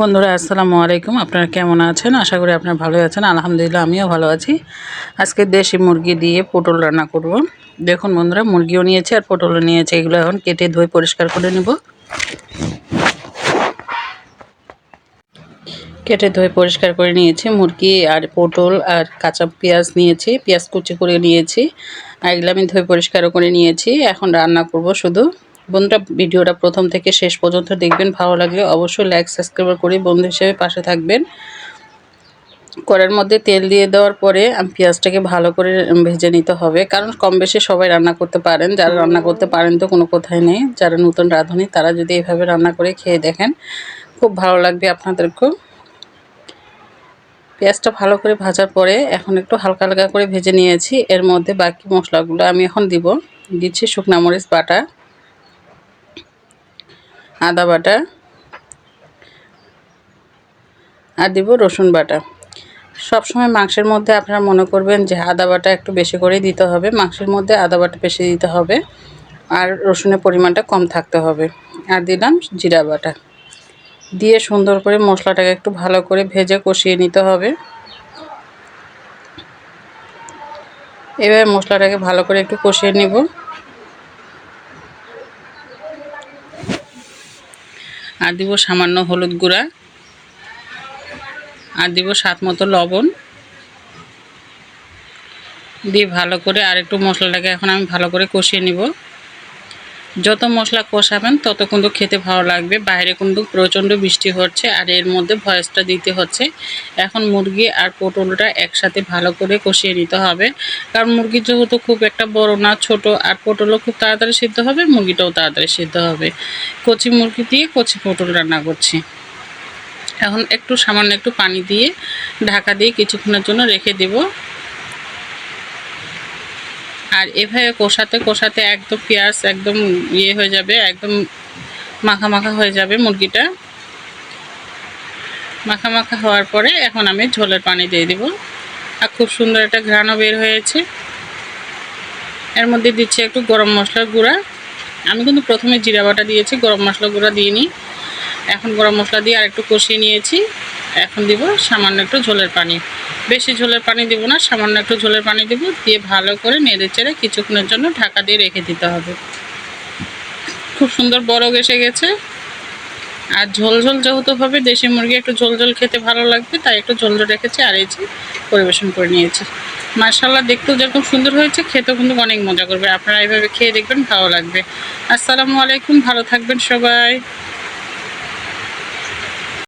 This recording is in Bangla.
বন্ধুরা, আসসালামু আলাইকুম। আপনারা কেমন আছেন? আশা করি আপনারা ভালো আছেন। আলহামদুলিল্লাহ, আমিও ভালো আছি। আজকে দেশি মুরগি দিয়ে পটল রান্না করব। দেখুন বন্ধুরা, মুরগিও নিয়েছে আর পটলও নিয়েছে। এগুলো এখন কেটে ধুয়ে পরিষ্কার করে নেব। কেটে ধুয়ে পরিষ্কার করে নিয়েছি। মুরগি আর পটল আর কাঁচা পেঁয়াজ নিয়েছি, পেঁয়াজ কুচি করে নিয়েছি। আর এগুলো আমি ধুয়ে পরিষ্কারও করে নিয়েছি। এখন রান্না করব শুধু। বন্ধুরা, ভিডিওটা প্রথম থেকে শেষ পর্যন্ত দেখবেন। ভালো লাগলে অবশ্যই লাইক সাবস্ক্রাইব করে বন্ধু হিসেবে পাশে থাকবেন। কড়ার মধ্যে তেল দিয়ে দেওয়ার পরে পেঁয়াজটাকে ভালো করে ভেজে নিতে হবে। কারণ কম বেশি সবাই রান্না করতে পারেন। যারা রান্না করতে পারেন তো কোনো কথাই নেই। যারা নতুন রাঁধুনি, তারা যদি এভাবে রান্না করে খেয়ে দেখেন, খুব ভালো লাগবে আপনাদেরকেও। পেঁয়াজটা ভালো করে ভাজার পরে এখন একটু হালকা হালকা করে ভেজে নিয়েছি। এর মধ্যে বাকি মশলাগুলো আমি এখন দিব। দিচ্ছি শুকনা মরিচ বাটা। আদা বাটা আর দিব রসুন বাটা। সবসময় মাংসের মধ্যে আপনারা মনে করবেন যে আদা বাটা একটু বেশি করে দিতে হবে। মাংসের মধ্যে আদা বাটা বেশি দিতে হবে। আর রসুনের পরিমাণটা কম থাকতে হবে। আর দিলাম জিরা বাটা। দিয়ে সুন্দর করে মশলাটাকে একটু ভালো করে ভেজে কষিয়ে নিতে হবে। এবার মশলাটাকে ভালো করে একটু কষিয়ে নিব। আর দিব সামান্য হলুদ গুঁড়া। আর দিব স্বাদ মতো লবণ। দিয়ে ভালো করে আর একটু মশলাটাকে এখন আমি ভালো করে কষিয়ে নিব। যত মশলা কষাবেন, তত কিন্তু খেতে ভালো লাগবে। বাইরে কিন্তু প্রচণ্ড বৃষ্টি হচ্ছে আর এর মধ্যে ভয়েসটা দিতে হচ্ছে। এখন মুরগি আর পটলটা একসাথে ভালো করে কষিয়ে নিতে হবে। কারণ মুরগি যেহেতু খুব একটা বড় না, ছোট, আর পটলও খুব তাড়াতাড়ি সিদ্ধ হবে, মুরগিটাও তাড়াতাড়ি সিদ্ধ হবে। কচি মুরগি দিয়ে কচি পটল রান্না করছি। এখন একটু সামান্য একটু পানি দিয়ে ঢাকা দিয়ে কিছুক্ষণের জন্য রেখে দেবো। আর এভাবে কষাতে কষাতে একদম পেঁয়াজ একদম ইয়ে হয়ে যাবে, একদম মাখা মাখা হয়ে যাবে মুরগিটা। মাখা মাখা হওয়ার পরে এখন আমি ঝোলের পানি দিয়ে দিব। আর খুব সুন্দর একটা ঘ্রাণও বের হয়েছে। এর মধ্যে দিচ্ছি একটু গরম মশলার গুঁড়া। আমি কিন্তু প্রথমে জিরা বাটা দিয়েছি, গরম মশলা গুঁড়া দিইনি। এখন গরম মশলা দিয়ে আর একটু কষিয়ে নিয়েছি। এখন দিব সামান্য একটু ঝোলের পানি। বেশি ঝোলের পানি দিব না, সামান্য একটু ঝোলের পানি দিব, দিয়ে ভালো করে নেড়ে চেড়ে কিছুক্ষণের জন্য ঢাকা দিয়ে রেখে দিতে হবে। খুব সুন্দর বড় এসে গেছে। আর ঝোল ঝোল যেহেতু হবে, দেশি মুরগি একটু ঝোল ঝোল খেতে ভালো লাগবে, তাই একটু ঝোল ঝোল রেখেছি আর এই পরিবেশন করে নিয়েছি। মার্শাল্লাহ দেখতেও যেরকম সুন্দর হয়েছে, খেতেও কিন্তু অনেক মজা করবে। আপনারা এইভাবে খেয়ে দেখবেন, ভালো লাগবে। আসসালামু আলাইকুম, ভালো থাকবেন সবাই।